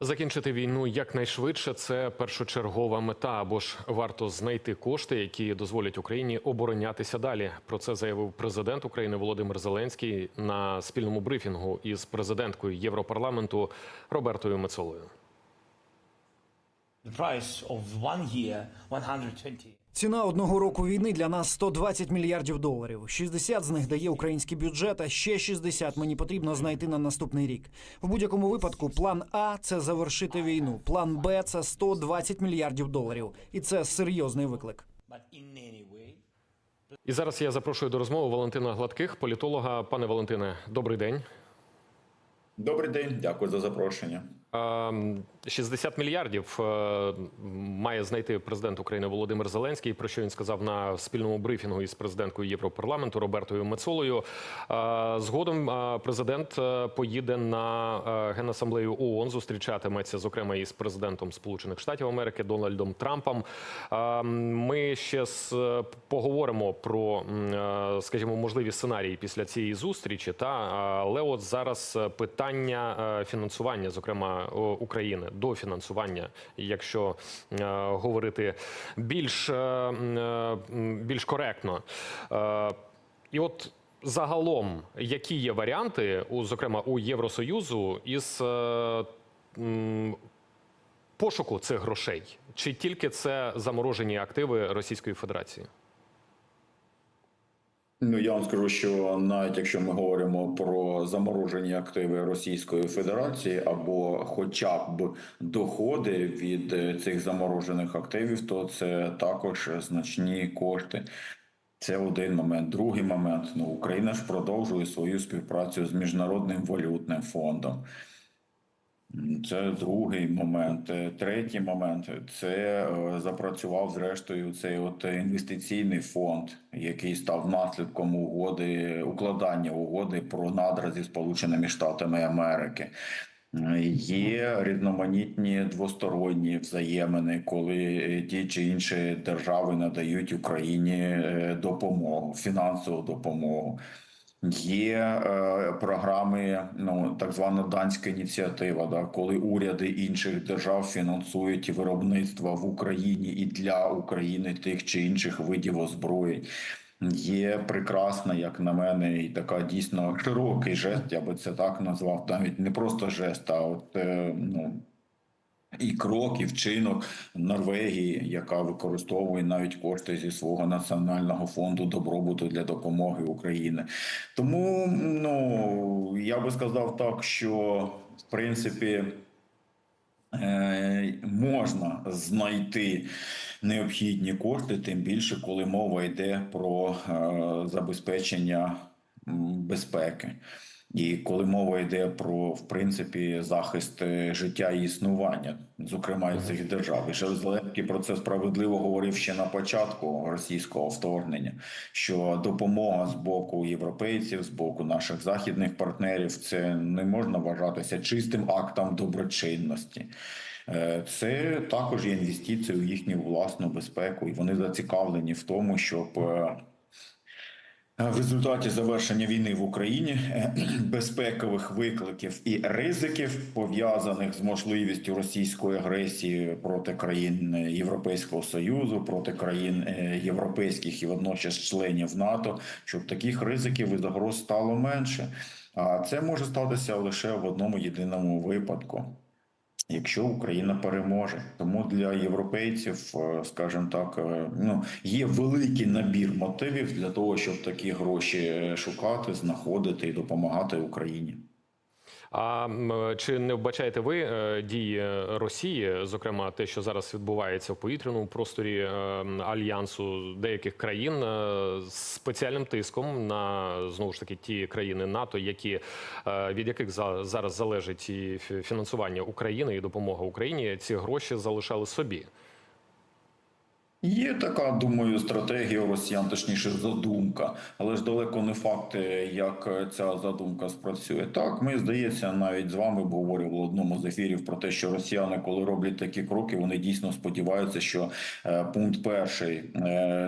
Закінчити війну якнайшвидше це першочергова мета. Або ж варто знайти кошти, які дозволять Україні оборонятися далі. Про це заявив президент України Володимир Зеленський на спільному брифінгу із президенткою Європарламенту Робертою Мецолою. The price of one year, 120. Ціна одного року війни для нас 120 мільярдів доларів. 60 з них дає український бюджет, а ще 60 мені потрібно знайти на наступний рік. В будь-якому випадку, план А це завершити війну. План Б це 120 мільярдів доларів, і це серйозний виклик. І зараз я запрошую до розмови Валентина Гладких, політолога. Пане Валентине, добрий день. Добрий день, дякую за запрошення. Ем, 60 мільярдів е, має знайти президент України Володимир Зеленський. Про що він сказав на спільному брифінгу із президенткою Європарламенту Робертою Мецолою. Е, Згодом е, президент поїде на генасамблею ООН, зустрічатиметься зокрема із президентом Сполучених Штатів Америки Дональдом Трампом. Е, Ми ще поговоримо про, скажімо, можливі сценарії після цієї зустрічі. Та але от зараз питання фінансування, зокрема України, до фінансування, якщо е, говорити більш, е, е, більш коректно. Е, І от загалом, які є варіанти, зокрема у Євросоюзу, із е, пошуку цих грошей, чи тільки це заморожені активи Російської Федерації? Ну я вам скажу, що навіть якщо ми говоримо про заморожені активи Російської Федерації або хоча б доходи від е, цих заморожених активів, то це також значні кошти. Це один момент. Другий момент. Ну Україна ж продовжує свою співпрацю з міжнародним валютним фондом. Це другий момент. Е, Третій момент це е, запрацював зрештою цей от інвестиційний фонд, який став наслідком угоди укладання угоди про надра зі Сполученими Штатами Америки. Є різноманітні двосторонні взаємини, коли е, ті чи інші держави надають Україні допомогу, фінансову допомогу. Є е, програми, ну так звана данська ініціатива, да, коли уряди інших держав фінансують виробництво в Україні і для України тих чи інших видів озброєнь. Є прекрасна, як на мене, і така дійсно широкий жест, я би це так назвав, навіть не просто жест, а от е, ну. І крок, і вчинок Норвегії, яка використовує навіть кошти зі свого національного фонду добробуту для допомоги Україні. Тому ну я би сказав так, що в принципі е, можна знайти необхідні кошти, тим більше, коли мова йде про е, забезпечення безпеки. І коли мова йде про в принципі захист життя і існування, зокрема і цих держав, і ще Зеленський про це справедливо говорив ще на початку російського вторгнення, що допомога з боку європейців, з боку наших західних партнерів, це не можна вважатися чистим актом доброчинності. Е, Це також є інвестиції у їхню власну безпеку, і вони зацікавлені в тому, щоб е, в результаті завершення війни в Україні е, безпекових викликів і ризиків пов'язаних з можливістю російської агресії проти країн е, Європейського союзу, проти країн е, європейських і водночас членів НАТО, щоб таких ризиків і загроз стало менше. А це може статися лише в одному єдиному випадку. Якщо Україна переможе, тому для європейців, е, скажімо так, е, ну є великий набір мотивів для того, щоб такі гроші е, шукати, знаходити і допомагати Україні. А чи не вбачаєте ви е, дії Росії, зокрема те, що зараз відбувається в повітряному просторі е, альянсу деяких країн е, спеціальним тиском на знову ж таки ті країни НАТО, які від яких за- зараз залежить і фі- фінансування України і допомога Україні, ці гроші залишали собі? Є така, думаю, стратегія росіян, точніше, задумка, але ж далеко не факт, е, як е, ця задумка спрацює. Так, ми здається, навіть з вами обговорювали в одному з ефірів про те, що росіяни, коли роблять такі кроки, вони дійсно сподіваються, що е, пункт перший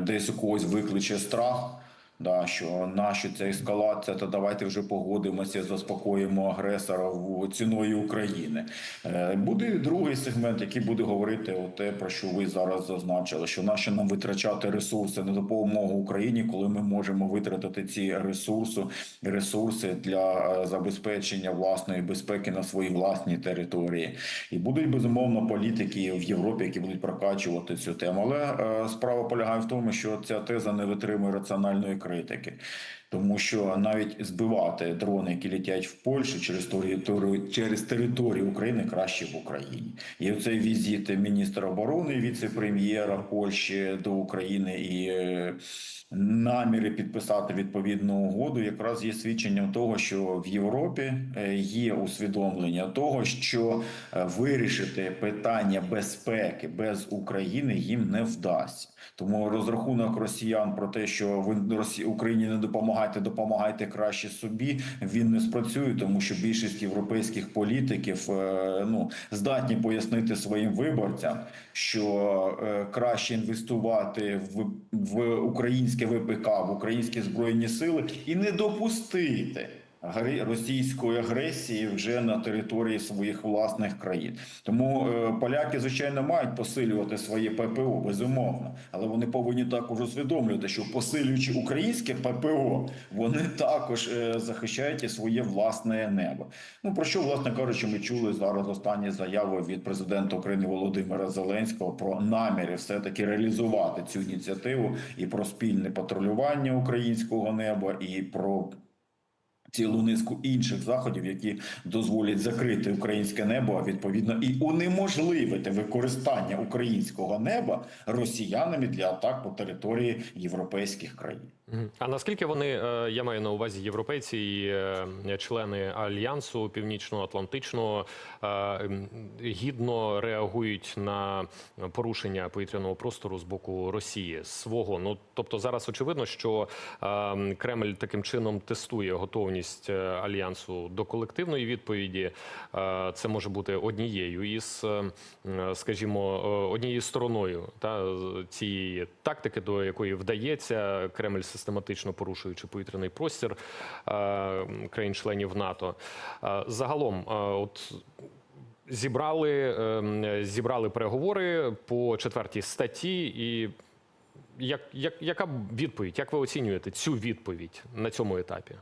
десь у когось викличе страх. Да, що наші це ескалація, то давайте вже погодимося, заспокоїмо агресора ціною України. Е, Буде другий сегмент, який буде говорити о те, про що ви зараз зазначили, що наші нам витрачати ресурси на допомогу Україні, коли ми можемо витратити ці ресурси, ресурси для е, забезпечення власної безпеки на своїй власній території. І будуть безумовно політики в Європі, які будуть прокачувати цю тему. Але е, справа полягає в тому, що ця теза не витримує раціональної biokarioteki Тому що навіть збивати дрони, які летять в Польщу через територію через територію України, краще в Україні. І оцей візит міністра оборони, віце-прем'єра Польщі до України і е, наміри підписати відповідну угоду, якраз є свідченням того, що в Європі е, є усвідомлення того, що е, вирішити питання безпеки без України їм не вдасться. Тому розрахунок росіян про те, що ви Росі... Україні не допомагайте, допомагайте краще собі. Він не спрацює, тому що більшість європейських політиків е, ну здатні пояснити своїм виборцям, що е, краще інвестувати в, в українське ВПК, в українські збройні сили і не допустити. Російської агресії вже на території своїх власних країн, тому е, поляки звичайно мають посилювати своє ППО, безумовно, але вони повинні також усвідомлювати, що посилюючи українське ППО, вони також е, захищають і своє власне небо. Ну про що, власне кажучи, ми чули зараз останні заяви від президента України Володимира Зеленського про наміри все таки реалізувати цю ініціативу і про спільне патрулювання українського неба, і про цілу низку інших заходів, які дозволять закрити українське небо, а відповідно і унеможливити використання українського неба росіянами для атак по території європейських країн. А наскільки вони, е, я маю на увазі європейці і е, члени альянсу північно-атлантичного, е, гідно реагують на порушення повітряного простору з боку Росії свого? Ну тобто зараз очевидно, що Кремль таким чином тестує готовність альянсу до колективної відповіді. Це може бути однією із, скажімо, однією стороною та цієї тактики, до якої вдається Кремль порушуючи повітряний простір е, країн-членів НАТО. Е, Загалом, е, от. Зібрали, ем, зібрали переговори по четвертій статті, і як, як, яка відповідь? Як ви оцінюєте цю відповідь на цьому етапі?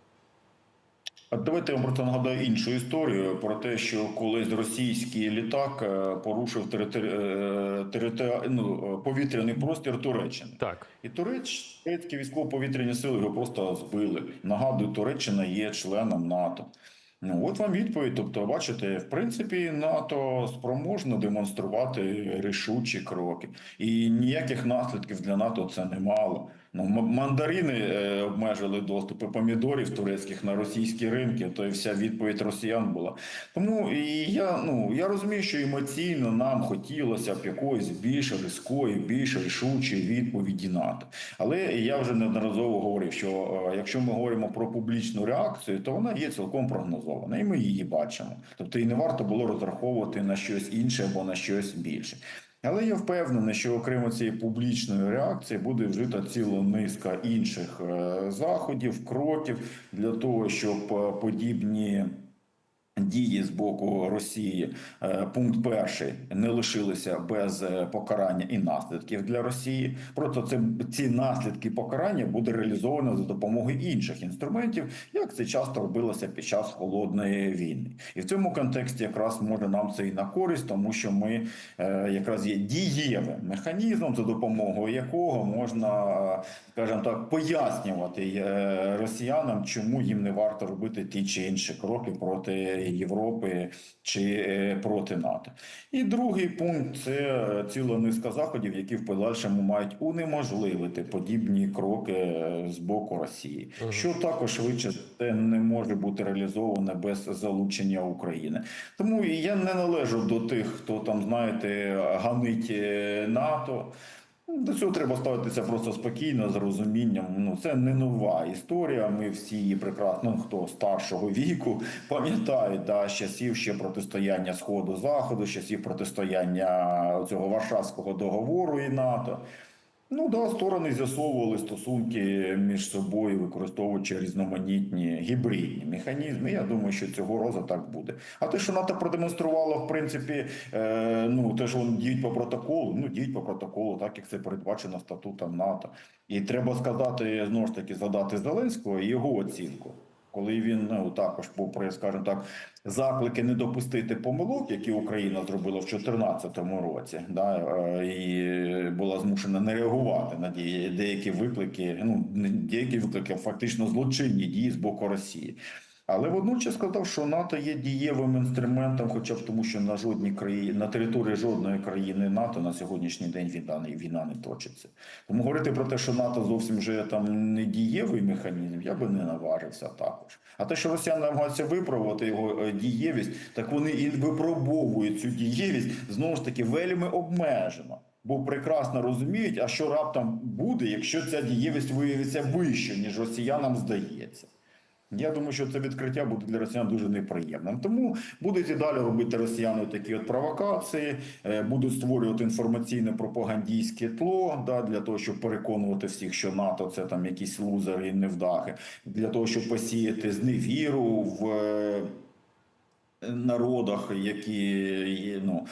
А давайте я вам просто нагадаю іншу історію про те, що колись російський літак е, порушив територи... е, територи... ну, е, повітряний простір Туреччини. Так. І Туреч... турецькі військово-повітряні сили його просто збили. Нагадую, Туреччина є членом НАТО. Ну, от вам відповідь. Тобто, бачите, в принципі, НАТО спроможно демонструвати рішучі кроки, і ніяких наслідків для НАТО це не мало. Ну, мандарини е, обмежили доступи помідорів турецьких на російські ринки. То і вся відповідь росіян була. Тому і я ну я розумію, що емоційно нам хотілося б якоїсь більш різкої, більш рішучої відповіді НАТО. Але я вже неодноразово говорив, що е, якщо ми говоримо про публічну реакцію, то вона є цілком прогнозована, і ми її бачимо. Тобто і не варто було розраховувати на щось інше або на щось більше. Але я впевнений, що окремо цієї публічної реакції буде вжита ціла низка інших е, заходів, кроків для того, щоб е, подібні. Дії з боку Росії, е, пункт перший, не лишилися без е, покарання і наслідків для Росії. Просто це ці наслідки покарання буде реалізовано за допомогою інших інструментів, як це часто робилося під час холодної війни. І в цьому контексті якраз може нам це і на користь, тому що ми е, якраз є дієвим механізмом, за допомогою якого можна, скажімо так, пояснювати росіянам, чому їм не варто робити ті чи інші кроки проти Європи чи е, проти НАТО. І другий пункт це е, ціла низка заходів, які в подальшому мають унеможливити подібні кроки е, з боку Росії, що також швидше не може бути реалізоване без залучення України. Тому я не належу до тих, хто там знаєте ганить НАТО. До цього треба ставитися просто спокійно, з розумінням. Ну це не нова історія. Ми всі її прекрасно, ну, хто старшого віку пам'ятають да, з часів ще протистояння Сходу Заходу, з часів протистояння цього Варшавського договору і НАТО. Ну да, сторони з'ясовували стосунки між собою, використовуючи різноманітні гібридні механізми. Я думаю, що цього разу так буде. А те, що НАТО продемонструвало, в принципі, е, ну те, що діють по протоколу, ну діють по протоколу, так як це передбачено статутом НАТО. І треба сказати знову ж таки згадати Зеленського і його оцінку. Коли він ну також попри, скажімо так, заклики не допустити помилок, які Україна зробила в 2014 році, да е, і була змушена не реагувати на деякі виклики. Ну деякі виклики, фактично злочинні дії з боку Росії. Але водночас сказав, що НАТО є дієвим інструментом, хоча б тому, що на жодній країні на території жодної країни НАТО на сьогоднішній день війна війна не точиться. Тому говорити про те, що НАТО зовсім вже там не дієвий механізм, я би не наважився також. А те, що росіяни намагаються виправити його е, дієвість, так вони і випробовують цю дієвість знову ж таки вельми обмежено. Бо прекрасно розуміють, а що раптом буде, якщо ця дієвість виявиться вище, ніж росіянам здається. Я думаю, що це відкриття буде для росіян дуже неприємним. Тому будуть і далі робити росіяни такі от провокації, е, будуть створювати інформаційне пропагандійське тло да, для того, щоб переконувати всіх, що НАТО це там якісь лузери і невдахи, для того, щоб посіяти зневіру в е, народах, які ну.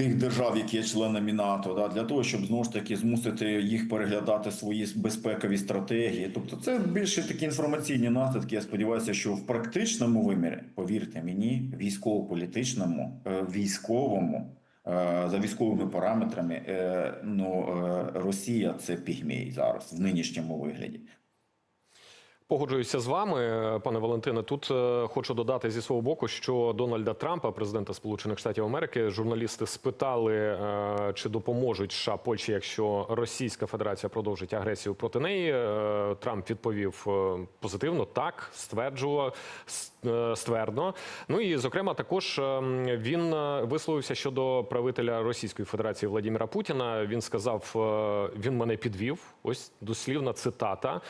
Тих держав, які є членами НАТО, да, для того, щоб знову ж таки змусити їх переглядати свої безпекові стратегії. Тобто, це більше такі інформаційні наслідки. Я сподіваюся, що в практичному вимірі, повірте мені, військово-політичному, е, військовому, е, за військовими параметрами, е, ну Росія це пігмей зараз в нинішньому вигляді. Погоджуюся з вами, пане Валентине. Тут е, хочу додати зі свого боку, що Дональда Трампа, президента Сполучених Штатів Америки, журналісти спитали, е, чи допоможуть США Польщі, якщо Російська Федерація продовжить агресію проти неї. Е, Трамп відповів е, позитивно, так стверджував ствердно. Ну і зокрема, також е, він е, висловився щодо правителя Російської Федерації Владимира Путіна. Він сказав, е, він мене підвів. Ось дослівна цитата.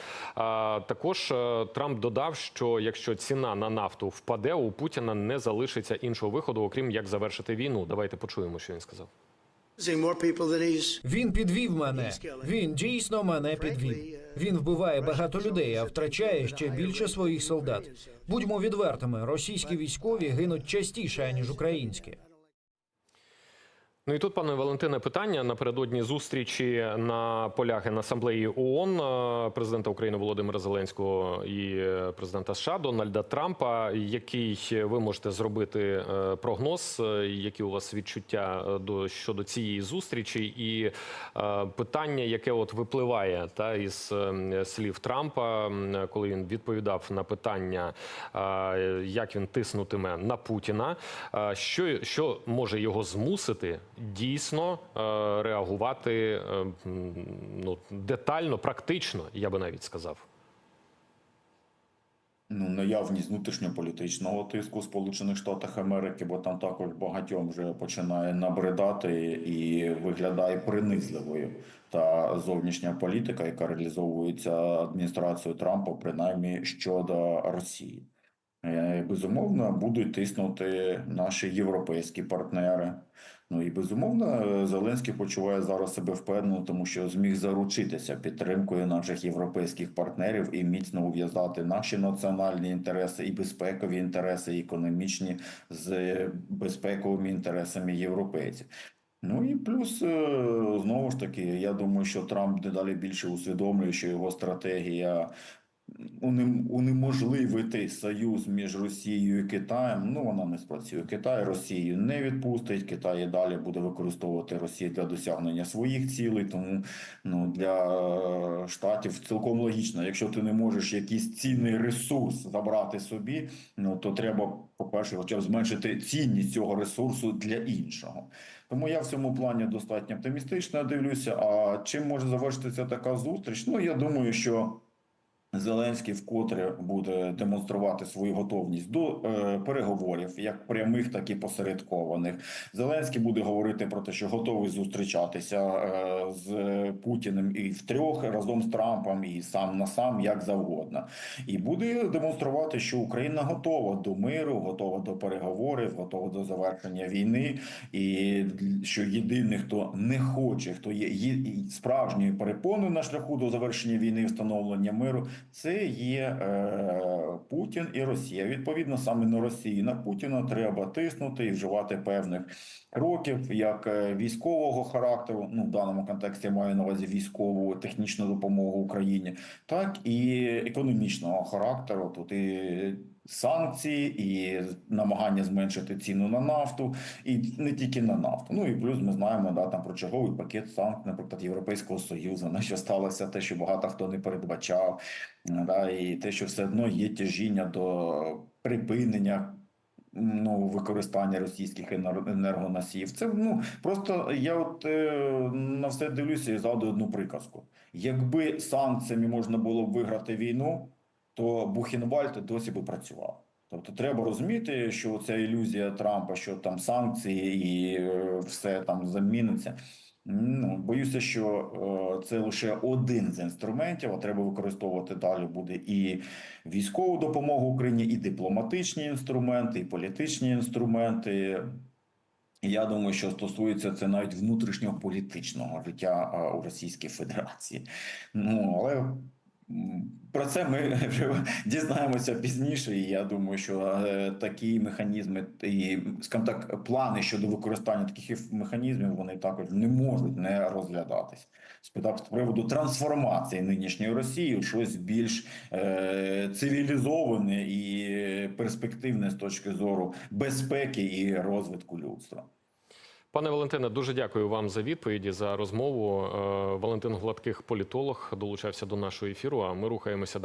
Також е, Трамп додав, що якщо ціна на нафту впаде, у Путіна не залишиться іншого виходу, окрім як завершити війну. Давайте почуємо, що він сказав. Він підвів мене. Він дійсно мене підвів. Він вбиває багато людей, а втрачає ще більше своїх солдат. Будьмо відвертими, російські військові гинуть частіше ніж українські. Ну і тут, пане Валентине, питання напередодні зустрічі на полях Генасамблеї ООН е, президента України Володимира Зеленського і е, президента США Дональда Трампа. Який ви можете зробити е, прогноз? Які у вас відчуття до щодо цієї зустрічі? І питання, яке от випливає та із слів Трампа, коли він відповідав на питання, як він тиснутиме на Путіна, що, що може його змусити дійсно е, реагувати е, ну, детально, практично, я би навіть сказав. Ну, наявність внутрішньополітичного тиску в Сполучених Штатах Америки, бо там також багатьом вже починає набридати і виглядає принизливою та зовнішня політика, яка реалізовується адміністрацією Трампа, принаймні щодо Росії. Е, Безумовно, будуть тиснути наші європейські партнери. Ну і безумовно, е, Зеленський почуває зараз себе впевнено, тому що зміг заручитися підтримкою наших європейських партнерів і міцно ув'язати наші національні інтереси і безпекові інтереси, і економічні з е, безпековими інтересами європейців. Ну і плюс е, знову ж таки, я думаю, що Трамп дедалі більше усвідомлює, що його стратегія унеможливити союз між Росією і Китаєм. Ну вона не спрацює. Китай Росію не відпустить. Китай далі буде використовувати Росію для досягнення своїх цілей. Тому ну для е, штатів цілком логічно. Якщо ти не можеш якийсь цінний ресурс забрати собі, ну то треба, по-перше, хоча б зменшити цінність цього ресурсу для іншого. Тому я в цьому плані достатньо оптимістично дивлюся. А чим може завершитися така зустріч? Ну я думаю, що. Зеленський вкотре буде демонструвати свою готовність до е, переговорів, як прямих, так і посередкованих. Зеленський буде говорити про те, що готовий зустрічатися е, з Путіним і втрьох разом з Трампом, і сам на сам, як завгодно, і буде демонструвати, що Україна готова до миру, готова до переговорів, готова до завершення війни, і що єдиний, хто не хоче, хто є є справжньою перепоною на шляху до завершення війни, встановлення миру. Це є е, Путін і Росія. Відповідно, саме на Росії на Путіна треба тиснути і вживати певних кроків, як е, військового характеру. Ну в даному контексті я маю на увазі військову технічну допомогу Україні, так і економічного характеру. Тут і санкції, і намагання зменшити ціну на нафту, і не тільки на нафту. Ну і плюс ми знаємо да там про черговий пакет санкцій, наприклад, Європейського союзу, на що сталося те, що багато хто не передбачав, да, і те, що все одно є тяжіння до припинення. Ну, використання російських енер- енергоносіїв. Це ну просто я от е, на все дивлюся і згадую одну приказку. Якби санкціями можна було б виграти війну, то Бухенвальд досі би працював. Тобто треба розуміти, що ця ілюзія Трампа, що там санкції і е, все там заміниться. Ну, боюся, що е, це лише один з інструментів, а треба використовувати далі буде і військову допомогу Україні, і дипломатичні інструменти, і політичні інструменти. Я думаю, що стосується це навіть внутрішнього політичного життя е, у Російській Федерації. Ну але про це ми дізнаємося пізніше. І я думаю, що е, такі механізми і скажімо так, плани щодо використання таких механізмів вони також не можуть не розглядатись. З з приводу трансформації нинішньої Росії у щось більш е, цивілізоване і перспективне з точки зору безпеки і розвитку людства. Пане Валентине, дуже дякую вам за відповіді за розмову. Е, Валентин Гладких, політолог, долучався до нашого ефіру. А ми рухаємося